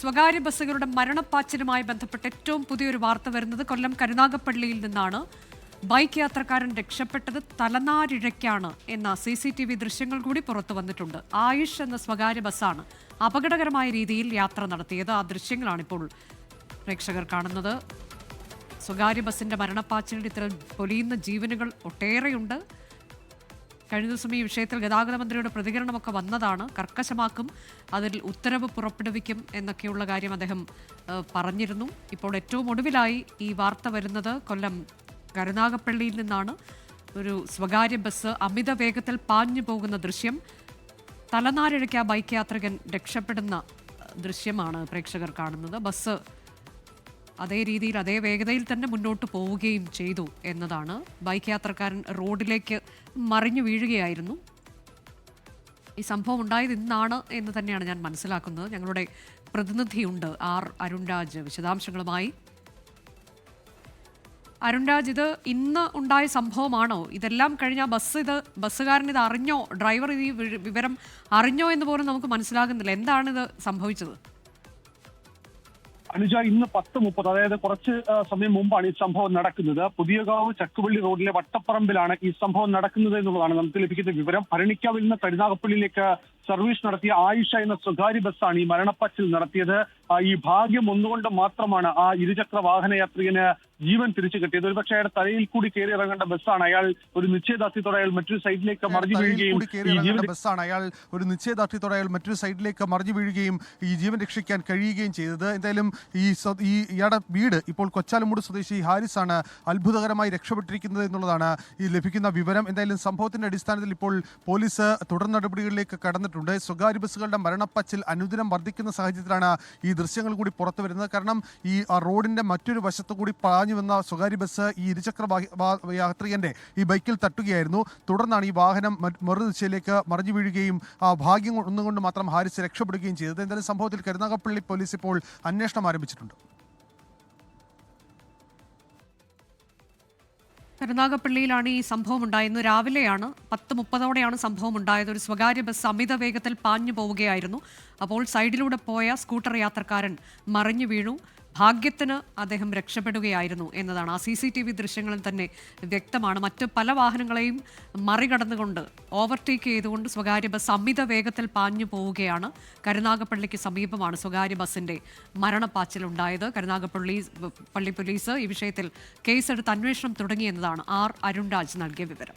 സ്വകാര്യ ബസ്സുകളുടെ മരണപ്പാച്ചിലുമായി ബന്ധപ്പെട്ട് ഏറ്റവും പുതിയൊരു വാർത്ത വരുന്നത് കൊല്ലം കരുനാഗപ്പള്ളിയിൽ നിന്നാണ്. ബൈക്ക് യാത്രക്കാരൻ രക്ഷപ്പെട്ടത് തലനാരിഴയ്ക്കാണ് എന്ന സി സി ടി വി ദൃശ്യങ്ങൾ കൂടി പുറത്തു വന്നിട്ടുണ്ട്. ആയുഷ് എന്ന സ്വകാര്യ ബസ്സാണ് അപകടകരമായ രീതിയിൽ യാത്ര നടത്തിയത്. ആ ദൃശ്യങ്ങളാണിപ്പോൾ പ്രേക്ഷകർ കാണുന്നത്. സ്വകാര്യ ബസ്സിന്റെ മരണപ്പാച്ചിലിൽ ഇത്തരം പൊലിയുന്ന ജീവനുകൾ ഒട്ടേറെയുണ്ട്. കഴിഞ്ഞ ദിവസം ഈ വിഷയത്തിൽ ഗതാഗത മന്ത്രിയുടെ പ്രതികരണമൊക്കെ വന്നതാണ്. കർക്കശമാക്കും അതിൽ ഉത്തരവ് പുറപ്പെടുവിക്കും എന്നൊക്കെയുള്ള കാര്യം അദ്ദേഹം പറഞ്ഞിരുന്നു. ഇപ്പോൾ ഏറ്റവും ഒടുവിലായി ഈ വാർത്ത വരുന്നത് കൊല്ലം കരുനാഗപ്പള്ളിയിൽ നിന്നാണ്. ഒരു സ്വകാര്യ ബസ് അമിത വേഗത്തിൽ പാഞ്ഞു പോകുന്ന ദൃശ്യം തലനാരിഴയ്ക്ക് ആ ബൈക്ക് യാത്രികൻ രക്ഷപ്പെടുന്ന ദൃശ്യമാണ് പ്രേക്ഷകർ കാണുന്നത്. ബസ് അതേ രീതിയിൽ അതേ വേഗതയിൽ തന്നെ മുന്നോട്ട് പോവുകയും ചെയ്തു എന്നതാണ്. ബൈക്ക് യാത്രക്കാരൻ റോഡിലേക്ക് മറിഞ്ഞു വീഴുകയായിരുന്നു. ഈ സംഭവം ഉണ്ടായത് ഇന്നാണ് എന്ന് തന്നെയാണ് ഞാൻ മനസ്സിലാക്കുന്നത്. ഞങ്ങളുടെ പ്രതിനിധിയുണ്ട് ആർ അരുൺരാജ്. വിശദാംശങ്ങളുമായി. അരുൺരാജ് ഇത് ഇന്ന് ഉണ്ടായ സംഭവമാണോ? ഇതെല്ലാം കഴിഞ്ഞ ബസ് ഇത് ബസ്സുകാരൻ ഇത് അറിഞ്ഞോ? ഡ്രൈവർ ഈ വിവരം അറിഞ്ഞോ എന്ന് പോലും നമുക്ക് മനസ്സിലാകുന്നില്ല. എന്താണ് ഇത് സംഭവിച്ചത്? അനുജ ഇന്ന് പത്ത് മുപ്പത് അതായത് കുറച്ച് സമയം മുമ്പാണ് ഈ സംഭവം നടക്കുന്നത്. പുതിയകാവ് ചക്കുവള്ളി റോഡിലെ വട്ടപ്പറമ്പിലാണ് ഈ സംഭവം നടക്കുന്നത് എന്നുള്ളതാണ് നമുക്ക് ലഭിക്കുന്ന വിവരം. ഭരണിക്കാവിൽ നിന്ന് കരുനാഗപ്പള്ളിയിലേക്ക് സർവീസ് നടത്തിയ ആയിഷ എന്ന സ്വകാര്യ ബസ്സാണ് ഈ മരണപ്പച്ചിൽ നടത്തിയത്. ഈ ഭാഗ്യം ഒന്നുകൊണ്ട് മാത്രമാണ് ആ ഇരുചക്ര വാഹന യാത്രികന് ജീവൻ തിരിച്ചു കിട്ടിയത്. ഒരുപക്ഷെ അയാൾ തലയിൽ കൂടി കയറി ഇറങ്ങേണ്ട ബസ്സാണ്. അയാൾ ഒരു നിശ്ചയദാർഢ്യത്തോടെ അയാൾ മറ്റൊരു സൈഡിലേക്ക് മറിഞ്ഞു വീഴുകയും ബസ്സാണ്. അയാൾ ഒരു നിശ്ചയദാർഢ്യത്തോടെ അയാൾ മറ്റൊരു സൈഡിലേക്ക് മറിഞ്ഞു വീഴുകയും ഈ ജീവൻ രക്ഷിക്കാൻ കഴിയുകയും ചെയ്തത്. എന്തായാലും ഈ ഈ ഇയാളുടെ വീട് ഇപ്പോൾ കൊച്ചാലമൂട് സ്വദേശി ഹാരിസ് ആണ് അത്ഭുതകരമായി രക്ഷപ്പെട്ടിരിക്കുന്നത് എന്നുള്ളതാണ് ഈ ലഭിക്കുന്ന വിവരം. എന്തായാലും സംഭവത്തിന്റെ അടിസ്ഥാനത്തിൽ ഇപ്പോൾ പോലീസ് തുടർ നടപടികളിലേക്ക് കടന്നിട്ടുണ്ട്. സ്വകാര്യ ബസ്സുകളുടെ മരണപ്പച്ചിൽ അനുദിനം വർദ്ധിക്കുന്ന സാഹചര്യത്തിലാണ് ഈ ദൃശ്യങ്ങൾ കൂടി പുറത്തു വരുന്നത്. കാരണം ഈ റോഡിന്റെ മറ്റൊരു വശത്തു കൂടി പാഞ്ഞു വന്ന സ്വകാര്യ ബസ് ഈ ഇരുചക്ര യാത്രികന്റെ ഈ ബൈക്കിൽ തട്ടുകയായിരുന്നു. തുടർന്നാണ് ഈ വാഹനം മറുദിശയിലേക്ക് മറിഞ്ഞു വീഴുകയും ഭാഗ്യം ഒന്നുകൊണ്ട് മാത്രം ഹാരിസ് രക്ഷപ്പെടുകയും ചെയ്തത്. എന്തായാലും സംഭവത്തിൽ കരുനാഗപ്പള്ളി പോലീസ് ഇപ്പോൾ അന്വേഷണം ആരംഭിച്ചിട്ടുണ്ട്. കരുനാഗപ്പള്ളിയിലാണ് ഈ സംഭവം ഉണ്ടായിരുന്നത്. രാവിലെയാണ് പത്ത് മുപ്പതോടെയാണ് സംഭവം ഉണ്ടായത്. ഒരു സ്വകാര്യ ബസ് അമിത വേഗത്തിൽ പാഞ്ഞു പോവുകയായിരുന്നു അപ്പോൾ സൈഡിലൂടെ പോയ സ്കൂട്ടർ യാത്രക്കാരൻ മറിഞ്ഞു വീണു. ഭാഗ്യത്തിന് അദ്ദേഹം രക്ഷപ്പെടുകയായിരുന്നു എന്നതാണ്. ആ സി സി ടി വി ദൃശ്യങ്ങളിൽ തന്നെ വ്യക്തമാണ്. മറ്റ് പല വാഹനങ്ങളെയും മറികടന്നുകൊണ്ട് ഓവർടേക്ക് ചെയ്തുകൊണ്ട് സ്വകാര്യ ബസ് അമിത വേഗത്തിൽ പാഞ്ഞു പോവുകയാണ്. കരുനാഗപ്പള്ളിക്ക് സമീപമാണ് സ്വകാര്യ ബസിന്റെ മരണപ്പാച്ചിലുണ്ടായത്. കരുനാഗപ്പള്ളി പള്ളി പോലീസ് ഈ വിഷയത്തിൽ കേസെടുത്ത് അന്വേഷണം തുടങ്ങിയെന്നതാണ് ആർ അരുൺരാജ് നൽകിയ വിവരം.